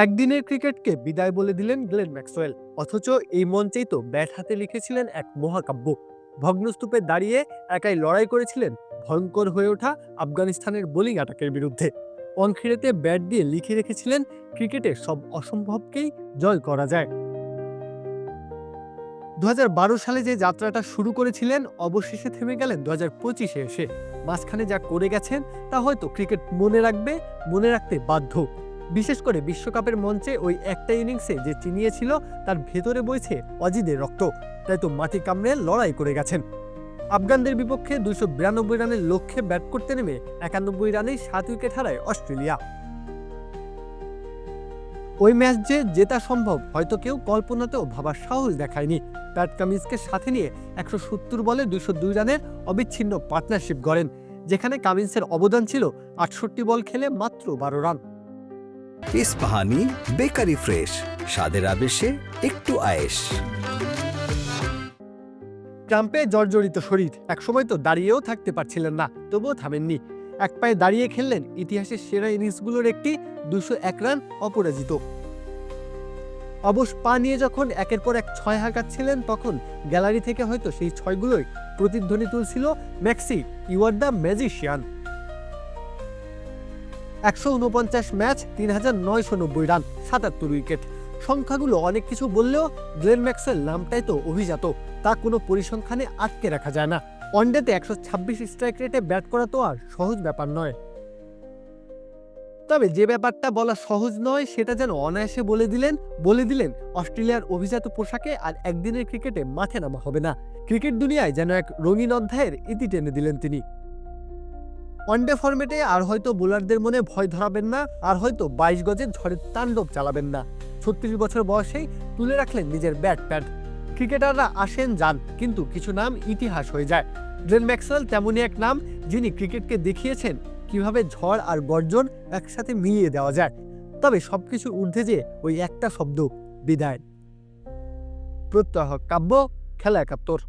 একদিনের ক্রিকেটকে বিদায় বলে দিলেন গ্লেন ম্যাক্সওয়েল, অথচ এই মঞ্চেই তো ব্যাট হাতে লিখেছিলেন এক মহাকাব্য। ভগ্নস্তূপে দাঁড়িয়ে একাই লড়াই করেছিলেন ভয়ঙ্কর হয়ে ওঠা আফগানিস্তানের বোলিং অ্যাটাকের বিরুদ্ধে। অনখিরেতে ব্যাট দিয়ে লিখে রেখেছিলেন, ক্রিকেটের সব অসম্ভবকেই জয় করা যায়। দু হাজার বারো সালে যে যাত্রাটা শুরু করেছিলেন, অবশেষে থেমে গেলেন দু হাজার পঁচিশে এসে। মাঝখানে যা করে গেছেন, তা হয়তো ক্রিকেট মনে রাখবে, মনে রাখতে বাধ্য। বিশেষ করে বিশ্বকাপের মঞ্চে ওই একটা ইনিংসে যে চিনিয়েছিল, তার ভেতরে বইছে অজিদের রক্ত। তাই তো মাটি কামড়ে লড়াই করে গেছেন। আফগানদের বিপক্ষে দুশো বিরানব্বই রানের লক্ষ্যে ব্যাট করতে নেমে একানব্বই রানেই সাত উইকেট হারায় অস্ট্রেলিয়া। ওই ম্যাচ যে জেতা সম্ভব হয়তো কেউ কল্পনাতেও ভাবার সাহস দেখায়নি। প্যাট কামিন্সকে সাথে নিয়ে একশো সত্তর বলে দুশো দুই রানের অবিচ্ছিন্ন পার্টনারশিপ গড়েন, যেখানে কামিন্সের অবদান ছিল আটষট্টি বল খেলে মাত্র বারো রান। ইস্পাহানি বেকারি ফ্রেশ, স্বাদের আবেশে একটু আয়েশ। ট্রাম্পে জর্জরিত শরীর, একসময় তো দাঁড়িয়েও থাকতে পারছিলেন না, তবুও থামেননি। এক পায়ে দাঁড়িয়ে খেললেন ইতিহাসের সেরা ইনিংসগুলোর একটি দুশো এক রান অপরাজিত। অবশ পা নিয়ে যখন একের পর এক ছয় হাঁকাচ্ছিলেন, তখন গ্যালারি থেকে হয়তো সেই ছয়গুলোই প্রতিধ্বনি তুলছিল Maxi you are the magician. একশো উনপঞ্চাশ ম্যাচ, তিন হাজার নয়শো নব্বই রান, সাতাত্তর উইকেট। সংখ্যাগুলো অনেক কিছু বললেও গ্লেন ম্যাক্সেল নামটাই তো অভিজাত। তা কোনো পরিসংখ্যানে আটকে রাখা যায় না। ওয়ানডেতে একশো ছাব্বিশ স্ট্রাইক রেটে ব্যাট করা তো আর সহজ ব্যাপার নয়। তবে যে ব্যাপারটা বলা সহজ নয়, সেটা যেন অনায়াসে বলে দিলেন বলে দিলেন অস্ট্রেলিয়ার অভিজাত পোশাকে আর একদিনের ক্রিকেটে মাঠে নামা হবে না। ক্রিকেট দুনিয়ায় যেন এক রঙিন অধ্যায়ের ইতি টেনে দিলেন তিনি। ওয়ানডে ফরম্যাটে আর হয়তো বোলারদের মনে ভয় ধরাবেন না, আর হয়তো বাইশ গজের ঝড়ের তাণ্ডব চালাবেন না। ছত্রিশ বছর বয়সেই তুলে রাখলেন নিজের ব্যাট প্যাট ক্রিকেটাররা আসেন যান, কিন্তু কিছু নাম ইতিহাস হয়ে যায়। গ্লেন ম্যাক্সওয়েল তেমনই এক নাম, যিনি ক্রিকেটকে দেখিয়েছেন কীভাবে ঝড় আর গর্জন একসাথে মিলিয়ে দেওয়া যায়। তবে সবকিছুর ঊর্ধ্বে যে ওই একটা শব্দ, বিদায়। প্রত্যহ কাব্য, খেলা একাত্তর।